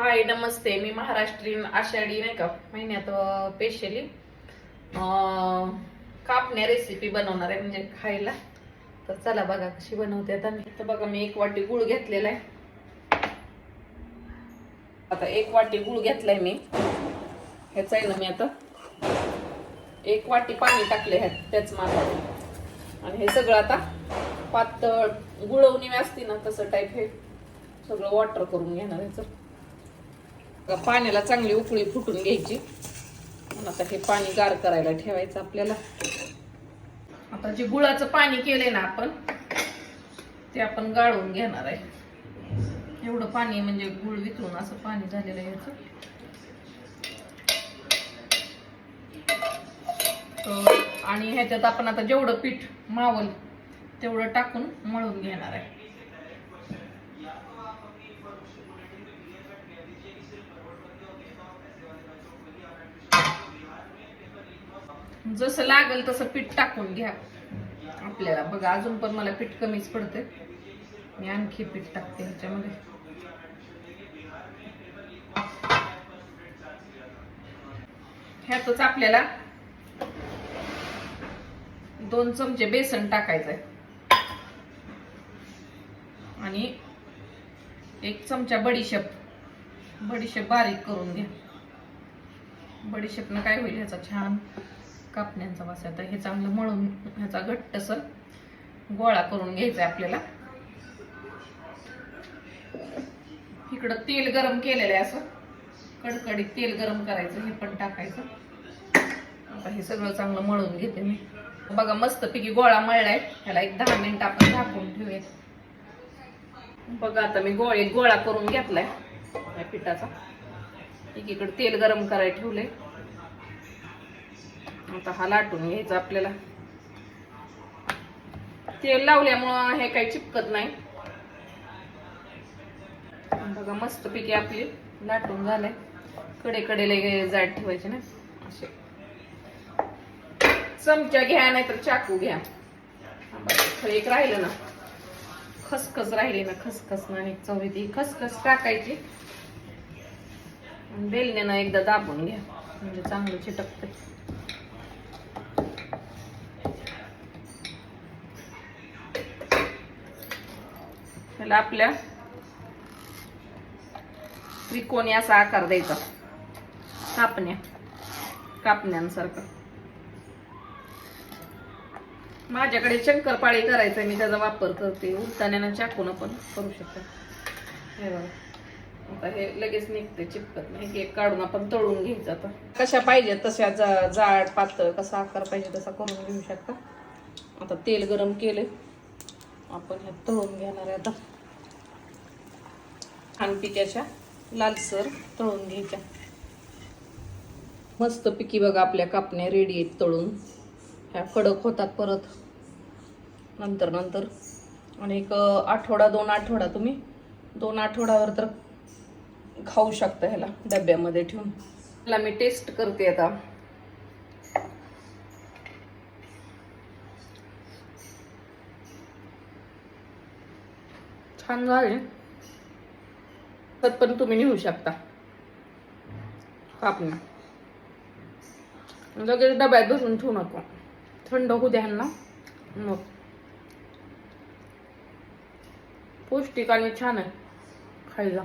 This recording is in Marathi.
हाय नमस्ते. मी महाराष्ट्रीयन आषाढी नाही का महिन्यात स्पेशली कापण्या रेसिपी बनवणार आहे म्हणजे खायला. तर चला बघा कशी बनवते आता मी. तर बघा मी एक वाटी गुळ घेतलेला आहे. आता एक वाटी गुळ घेतलाय मी. ह्याच आहे ना मी आता. एक वाटी पाणी टाकले ह्यात त्याच मापाने. आणि हे सगळं आता पातळ गुळवणी असते ना तसं टाईप हे. सगळं वॉटर करून घेणार ह्याचं पाण्याला चांगली उकळी फुटून घ्यायची. आता हे पाणी गार करायला ठेवायचं आपल्याला. आता जे गुळाचं पाणी केलंय ना आपण ते आपण गाळून घेणार आहे. एवढं पाणी म्हणजे गुळ वितळून असं पाणी झालेलं आहे ह्याचं आणि ह्याच्यात आपण आता जेवढं पीठ मावल तेवढं टाकून मळून घेणार आहे. जसं लागेल तसं पीठ टाकून घ्या. आपल्याला बघा अजून पण मला पीठ कमीच पडते मी आणखी पीठ टाकते ह्याच्यामध्ये. ह्यातच आपल्याला दोन चमचे बेसन टाकायचंय. आणि एक चमचा बडीशेप. बडीशेप बारीक करून घ्या. बडीशेपनं काय होईल ह्याचा छान कापण्यांचा वास आता हे चांगलं मळून ह्याचा घट्टसर गोळा करून घ्यायचा आपल्याला. इकडं तेल गरम केलेलं आहे असं. कडकडीत तेल गरम करायचं हे पण टाकायचं. आता हे सगळं चांगलं मळून घेते मी. बघा मस्त पैकी गोळा मळलाय. ह्याला एक दहा मिनिट आपण झाकून ठेवूया बघा आता मी गोळे गोळा करून घेतलाय. या पिठाचा. एकीकडे तेल गरम करायला ठेवलंय. आता हा लाटून घ्यायचा आपल्याला. तेल लावल्यामुळं हे काही चिपकत नाही. बघा मस्त पैकी आपली लाटून झालंय. कडे कडेला जाड ठेवायचे ना असे. चमचा घ्या नाहीतर चाकू घ्या. एक राहिलं ना. खसखस राहिली ना खसखस ना आणि चव खसखस टाकायची. आणि बेलण्यानं एकदा दाबून घ्या. म्हणजे चांगलं चिटकते त्याला आपल्या त्रिकोणी असा आकार द्यायचा. कापण्या. कापण्यांसारखं. माझ्याकडे शंकरपाळी करायचं मी त्याचा वापर करते. उलताण्यानं चाकून पण करू शकते. हे बघा. आता हे लगेच निघते चिपकत नाही. केक काढून आपण तळून घ्यायचं आता. कशा पाहिजे तशा जा जाड पातळ कसा आकार पाहिजे तसा करून घेऊ शकता. आता तेल गरम केलं आपण ह्या तळून घेणार आहे आता. छान पिक्याच्या लालसर तळून घ्यायच्या. मस्त पिकी बघा आपल्या कापण्या रेडी आहेत तळून. ह्या कडक होतात परत. नंतर नंतर. आणि एक आठवडा दोन आठवडा तुम्ही. दोन आठवड्यावर तर खाऊ शकता ह्याला डब्यामध्ये ठेवून. ह्याला मी टेस्ट करते आता. छान झाले. तर पण तुम्ही नेऊ शकता. कापण्या लगेच डब्यात भरून ठेवू नको. थंड होऊ द्या ना मग. पौष्टिक आणि छान आहे. खायला.